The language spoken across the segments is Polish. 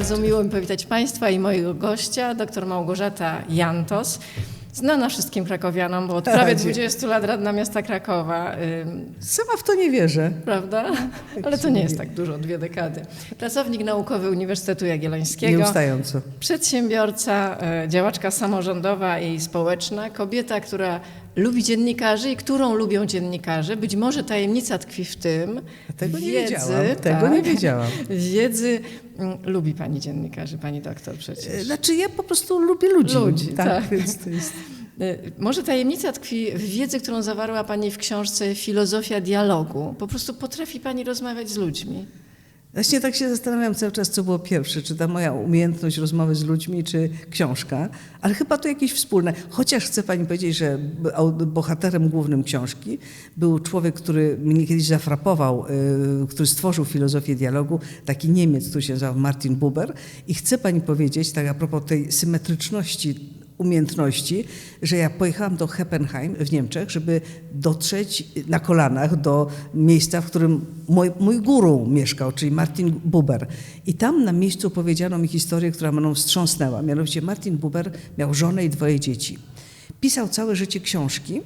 Bardzo miło mi powitać Państwa i mojego gościa, dr Małgorzata Jantos. Znana wszystkim krakowianom, bo od prawie dzie- 20 lat radna miasta Krakowa, Sama w to nie wierzę. prawda? Ale to nie jest tak dużo, dwie dekady. Pracownik naukowy Uniwersytetu Jagiellońskiego. Nieustająco. Przedsiębiorca, e, działaczka samorządowa i społeczna, kobieta, która lubi dziennikarzy i którą lubią dziennikarze. Być może tajemnica tkwi w tym. Tego nie wiedzy, wiedziałam. Tego nie wiedziałam. Wiedzy. mm, Lubi pani dziennikarzy, pani doktor przecież. Znaczy ja po prostu lubię ludzi. Ludzi, tak. tak. Więc to jest... E, Może tajemnica tkwi w wiedzy, którą zawarła Pani w książce Filozofia dialogu. Po prostu potrafi Pani rozmawiać z ludźmi. Właśnie tak się zastanawiam cały czas, co było pierwsze, czy ta moja umiejętność rozmowy z ludźmi, czy książka, ale chyba to jakieś wspólne. Chociaż chcę pani powiedzieć, że bohaterem głównym książki był człowiek, który mnie kiedyś zafrapował, y, który stworzył filozofię dialogu, taki Niemiec, który się nazywał Martin Buber i chcę pani powiedzieć, tak a propos tej symetryczności umiejętności, że ja pojechałam do Heppenheim w Niemczech, żeby dotrzeć na kolanach do miejsca, w którym mój, mój guru mieszkał, czyli Martin Buber. I tam na miejscu opowiedziano mi historię, która mną wstrząsnęła. Mianowicie Martin Buber miał żonę i dwoje dzieci. Pisał całe życie książki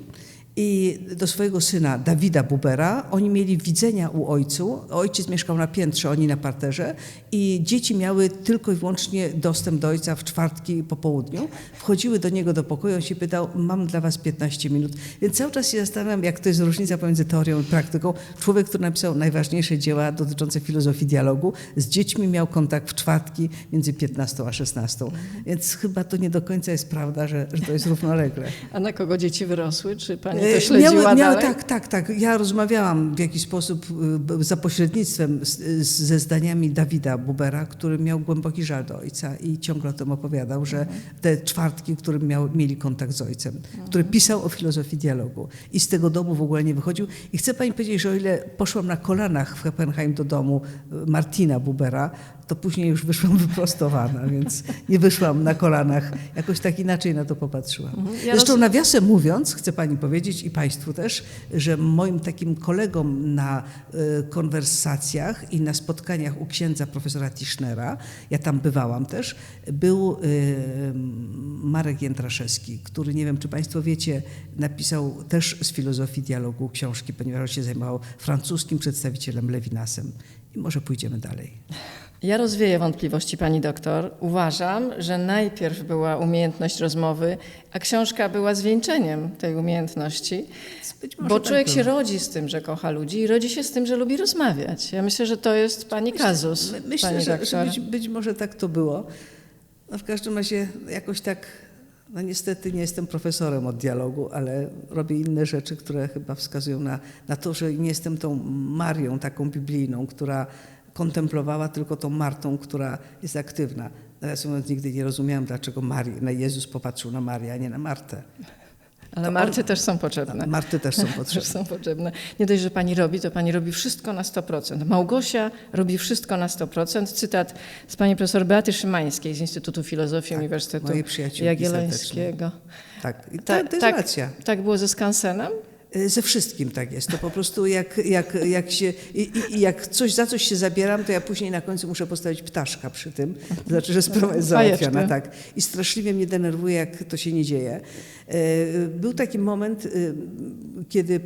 i do swojego syna Dawida Bubera oni mieli widzenia u ojcu. Ojciec mieszkał na piętrze, oni na parterze i dzieci miały tylko i wyłącznie dostęp do ojca w czwartki po południu. Wchodziły do niego do pokoju, on się pytał, mam dla was 15 minut. Więc cały czas się zastanawiam, jak to jest różnica pomiędzy teorią i praktyką. Człowiek, który napisał najważniejsze dzieła dotyczące filozofii dialogu, z dziećmi miał kontakt w czwartki między 15 a 16. Więc chyba to nie do końca jest prawda, że, że to jest równolegle. A na kogo dzieci wyrosły? Czy Pani E, to śledziła miały, dalej? tak, tak, tak. Ja rozmawiałam w jakiś sposób b- za pośrednictwem z, z, ze zdaniami Dawida Bubera, który miał głęboki żal do ojca i ciągle o tym opowiadał, że te czwartki, którym miał, mieli kontakt z ojcem, który pisał o filozofii dialogu i z tego domu w ogóle nie wychodził. I chcę pani powiedzieć, że o ile poszłam na kolanach w Heppenheim do domu Martina Bubera, to później już wyszłam wyprostowana, więc nie wyszłam na kolanach. Jakoś tak inaczej na to popatrzyłam. Mhm. Ja Zresztą nawiasem mówiąc, chcę pani powiedzieć i państwu też, że moim takim kolegą na y, konwersacjach i na spotkaniach u księdza profesora Tischnera, ja tam bywałam też, był y, Marek Jędraszewski, który nie wiem, czy państwo wiecie, napisał też z filozofii dialogu książki, ponieważ on się zajmował francuskim przedstawicielem Lewinasem. I może pójdziemy dalej. Ja rozwieję wątpliwości pani doktor. Uważam, że najpierw była umiejętność rozmowy, a książka była zwieńczeniem tej umiejętności. Bo tak człowiek się rodzi z tym, że kocha ludzi i rodzi się z tym, że lubi rozmawiać. Ja myślę, że to jest pani kazus, My- Myślę, pani że, że być, być może tak to było. No w każdym razie jakoś tak, no niestety nie jestem profesorem od dialogu, ale robię inne rzeczy, które chyba wskazują na, na to, że nie jestem tą Marią taką biblijną, która kontemplowała, tylko tą Martą, która jest aktywna. Nawiasem mówiąc, nigdy nie rozumiałam, dlaczego Mari, na Jezus popatrzył na Marię, a nie na Martę. Ale Marty też są potrzebne. Marty też są Też potrzebne. są potrzebne. Nie dość, że pani robi, to pani robi wszystko na 100%. Małgosia robi wszystko na 100%. Cytat z pani profesor Beaty Szymańskiej z Instytutu Filozofii Uniwersytetu mojej przyjaciółki Jagiellońskiego. Tak, i Ta- tak, racja. tak było ze Skansenem? Y, Ze wszystkim tak jest. To po prostu jak, jak, jak się, i, i- i jak coś, za coś się zabieram, to ja później na końcu muszę postawić ptaszka przy tym. To znaczy, że sprawa jest załatwiona. Tak. I straszliwie mnie denerwuje, jak to się nie dzieje. Y, Był taki moment, y, kiedy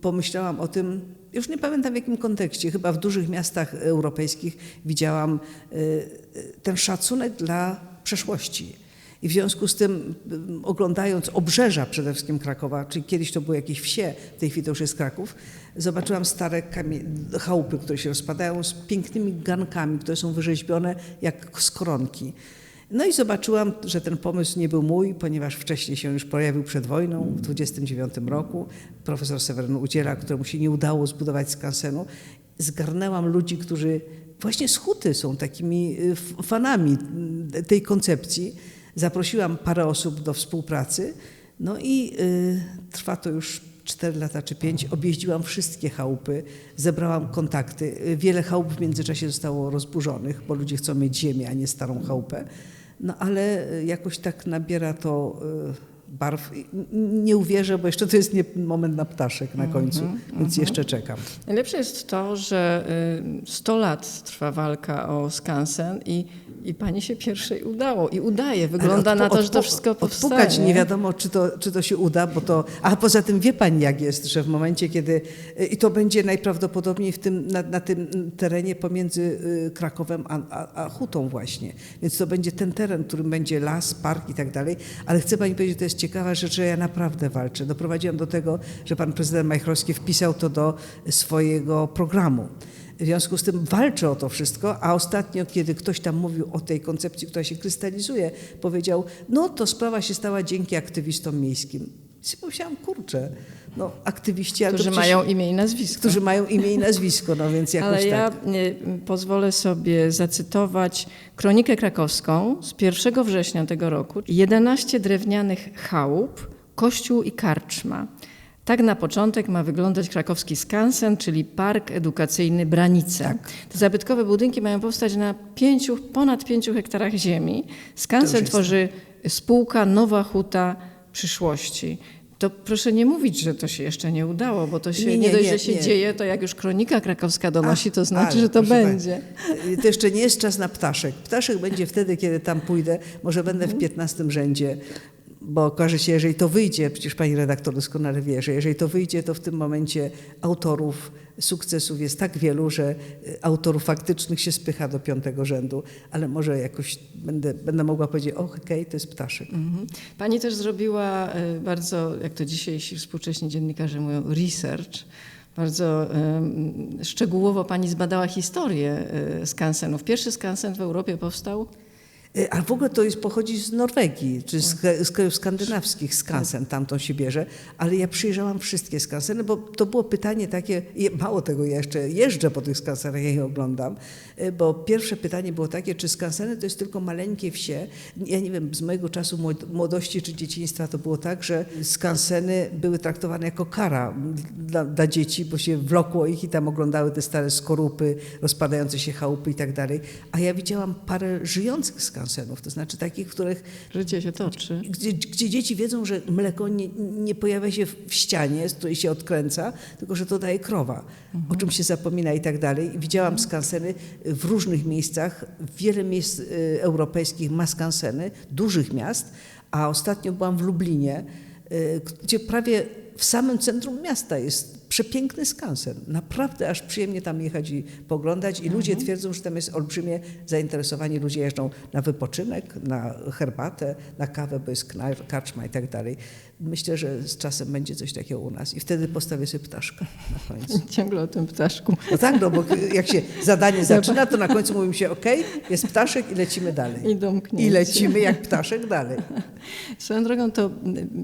pomyślałam o tym, już nie pamiętam w jakim kontekście, chyba w dużych miastach europejskich widziałam ten szacunek dla przeszłości. I w związku z tym, y, oglądając obrzeża przede wszystkim Krakowa, czyli kiedyś to były jakieś wsie, w tej chwili to już jest Kraków, zobaczyłam stare chałupy, które się rozpadają z pięknymi gankami, które są wyrzeźbione jak z koronki. No i zobaczyłam, że ten pomysł nie był mój, ponieważ wcześniej się już pojawił przed wojną, w 29 roku. Profesor Seweryn Udziela, któremu się nie udało zbudować skansenu. Zgarnęłam ludzi, którzy właśnie z Huty są takimi y, fanami y, tej koncepcji. Zaprosiłam parę osób do współpracy. No i y, trwa to już 4 lata czy 5. Objeździłam wszystkie chałupy, zebrałam kontakty. Wiele chałup w międzyczasie zostało rozburzonych, bo ludzie chcą mieć ziemię, a nie starą chałupę. No ale y, jakoś tak nabiera to y, barw. Nie uwierzę, bo jeszcze to jest nie moment na ptaszek na końcu, więc jeszcze czekam. Najlepsze jest to, że y, 100 lat trwa walka o skansen i, i pani się pierwszej udało i udaje. Wygląda na to, że to wszystko powstaje. Odpukać nie wiadomo, czy to, czy to się uda, bo to... A poza tym wie pani jak jest, że w momencie, kiedy... I to będzie najprawdopodobniej w tym, na, na tym terenie pomiędzy y, Krakowem a, a, a Hutą właśnie. Więc to będzie ten teren, którym będzie las, park i tak dalej. Ale chcę pani powiedzieć, to jest ciekawa rzecz, że ja naprawdę walczę. Doprowadziłam do tego, że pan prezydent Majchrowski wpisał to do swojego programu. W związku z tym walczę o to wszystko, a ostatnio, kiedy ktoś tam mówił o tej koncepcji, która się krystalizuje, powiedział, no to sprawa się stała dzięki aktywistom miejskim. Ja pomyślałam, kurczę, no aktywiści... Którzy przecież- mają imię i nazwisko. Którzy mają imię i nazwisko, no więc jakoś Ale ja tak. nie, pozwolę sobie zacytować kronikę krakowską z 1 września tego roku. 11 drewnianych chałup, kościół i karczma. Tak na początek ma wyglądać krakowski skansen, czyli park edukacyjny Branice. Tak. Te zabytkowe budynki mają powstać na pięciu, ponad 5 hektarach ziemi. Skansen tworzy spółka Nowa Huta Przyszłości. To proszę nie mówić, że to się jeszcze nie udało, bo to się nie, Nie, nie, dość, że się nie. dzieje, to jak już kronika krakowska donosi, to znaczy, ale, że to będzie. pani, To jeszcze nie jest czas na ptaszek. Ptaszek będzie wtedy, kiedy tam pójdę. Może będę w 15 rzędzie, bo okaże się, jeżeli to wyjdzie, przecież pani redaktor doskonale wie, że jeżeli to wyjdzie, to w tym momencie autorów sukcesów jest tak wielu, że y, autorów faktycznych się spycha do piątego rzędu, ale może jakoś będę, będę mogła powiedzieć, o okej, to jest ptaszek. Mhm. Pani też zrobiła y, bardzo, jak to dzisiejsi współcześni dziennikarze mówią, research. Bardzo szczegółowo pani zbadała historię y, skansenów. Pierwszy skansen w Europie powstał A w ogóle to jest, pochodzi z Norwegii, czy z, z krajów skandynawskich, skansen tamtą się bierze, ale ja przyjrzałam wszystkie skanseny, bo to było pytanie takie, mało tego, ja jeszcze jeżdżę po tych skansenach, ja je oglądam, y, bo pierwsze pytanie było takie, czy skanseny to jest tylko maleńkie wsie. Ja nie wiem, z mojego czasu młod- młodości czy dzieciństwa to było tak, że skanseny były traktowane jako kara dla, dla dzieci, bo się wlokło ich i tam oglądały te stare skorupy, rozpadające się chałupy i tak dalej. A ja widziałam parę żyjących skansenów, to znaczy takich, w których Życie się toczy. gdzie, gdzie dzieci wiedzą, że mleko nie, nie pojawia się w ścianie, z której się odkręca, tylko że to daje krowa, o czym się zapomina i tak dalej. Widziałam skanseny w różnych miejscach. Wiele miejsc y, europejskich ma skanseny, dużych miast, a ostatnio byłam w Lublinie, y, gdzie prawie w samym centrum miasta jest przepiękny skansen. Naprawdę aż przyjemnie tam jechać i poglądać i ludzie twierdzą, że tam jest olbrzymie zainteresowanie. Ludzie jeżdżą na wypoczynek, na herbatę, na kawę, bo jest karczma i tak dalej. Myślę, że z czasem będzie coś takiego u nas i wtedy postawię sobie ptaszka na końcu. Ciągle o tym ptaszku. No tak, no bo jak się zadanie zaczyna, to na końcu mówimy się, ok, jest ptaszek i lecimy dalej. I domknięcie. I lecimy jak ptaszek dalej. Swoją drogą to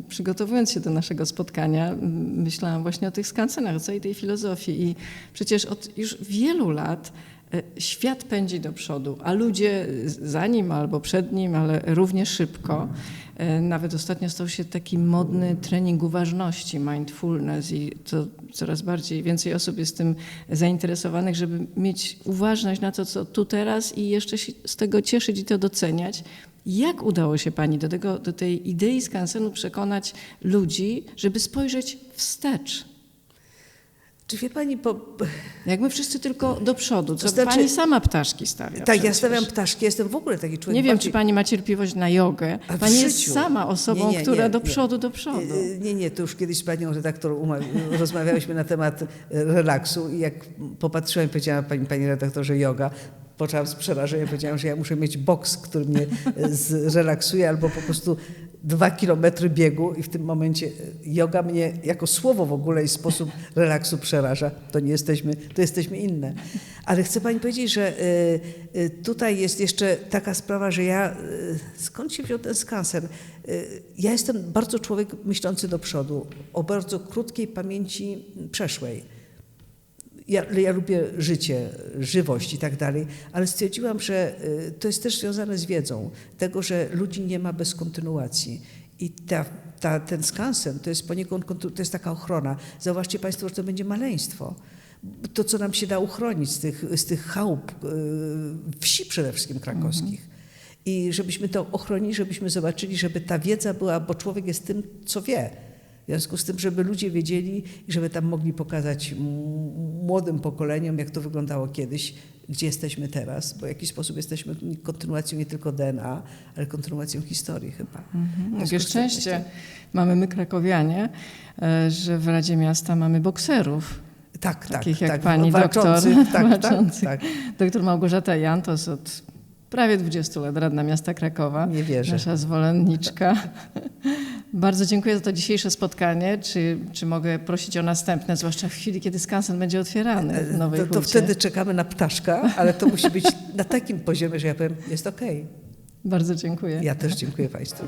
przygotowując się do naszego spotkania, myślałam właśnie o tych skansenach, o całej tej filozofii i przecież od już wielu lat e, świat pędzi do przodu, a ludzie za nim albo przed nim, ale równie szybko. E, Nawet ostatnio stał się taki modny trening uważności, mindfulness i to coraz bardziej, więcej osób jest tym zainteresowanych, żeby mieć uważność na to, co tu teraz i jeszcze się z tego cieszyć i to doceniać. Jak udało się Pani do, tego, do tej idei skansenu przekonać ludzi, żeby spojrzeć wstecz? Czy wie pani, po, Jak my wszyscy tylko do przodu, co To znaczy- Pani sama ptaszki stawia. tak, ja stawiam ptaszki, jestem w ogóle taki człowiek Nie wiem, bardziej- czy Pani ma cierpliwość na jogę. A Pani jest sama osobą, Nie, nie, która nie, do nie. przodu, do przodu. Y, Nie, nie, to już kiedyś z panią redaktor rozmawiałyśmy na temat e, relaksu i jak popatrzyłam i powiedziałam pani, pani redaktorze yoga, poczułam z przerażeniem, powiedziałam, że ja muszę mieć boks, który mnie e, zrelaksuje albo po prostu dwa kilometry biegu i w tym momencie e, yoga mnie jako słowo w ogóle i sposób relaksu przeraża. To nie jesteśmy, to jesteśmy inne. Ale chcę pani powiedzieć, że e, tutaj jest jeszcze taka sprawa, że ja, skąd się wziął ten skansen? E, Ja jestem bardzo człowiek myślący do przodu, o bardzo krótkiej pamięci przeszłej. Ja, ja lubię życie, żywość i tak dalej, ale stwierdziłam, że y, to jest też związane z wiedzą, tego, że ludzi nie ma bez kontynuacji. I ta, ta, ten skansen to jest poniekąd to jest taka ochrona. Zauważcie Państwo, że to będzie maleństwo. To, co nam się da uchronić z tych, z tych chałup, y, wsi przede wszystkim krakowskich. i żebyśmy to ochronili, żebyśmy zobaczyli, żeby ta wiedza była, bo człowiek jest tym, co wie. W związku z tym, żeby ludzie wiedzieli i żeby tam mogli pokazać młodym pokoleniom, jak to wyglądało kiedyś, gdzie jesteśmy teraz, bo w jakiś sposób jesteśmy kontynuacją nie tylko DNA, ale kontynuacją historii chyba. Z tym szczęście mamy my krakowianie, e, że w Radzie Miasta mamy bokserów, Tak, tak, takich jak tak, pani doktor, tak, tak, tak. Doktor Małgorzata Jantos od prawie 20 lat radna miasta Krakowa. Nie wierzę. Nasza zwolenniczka. Bardzo dziękuję za to dzisiejsze spotkanie. Czy, czy mogę prosić o następne, zwłaszcza w chwili, kiedy skansen będzie otwierany w Nowej to, to Hucie? wtedy czekamy na ptaszka, ale to musi być na takim poziomie, że ja powiem, jest okej. Bardzo dziękuję. Ja też dziękuję Państwu.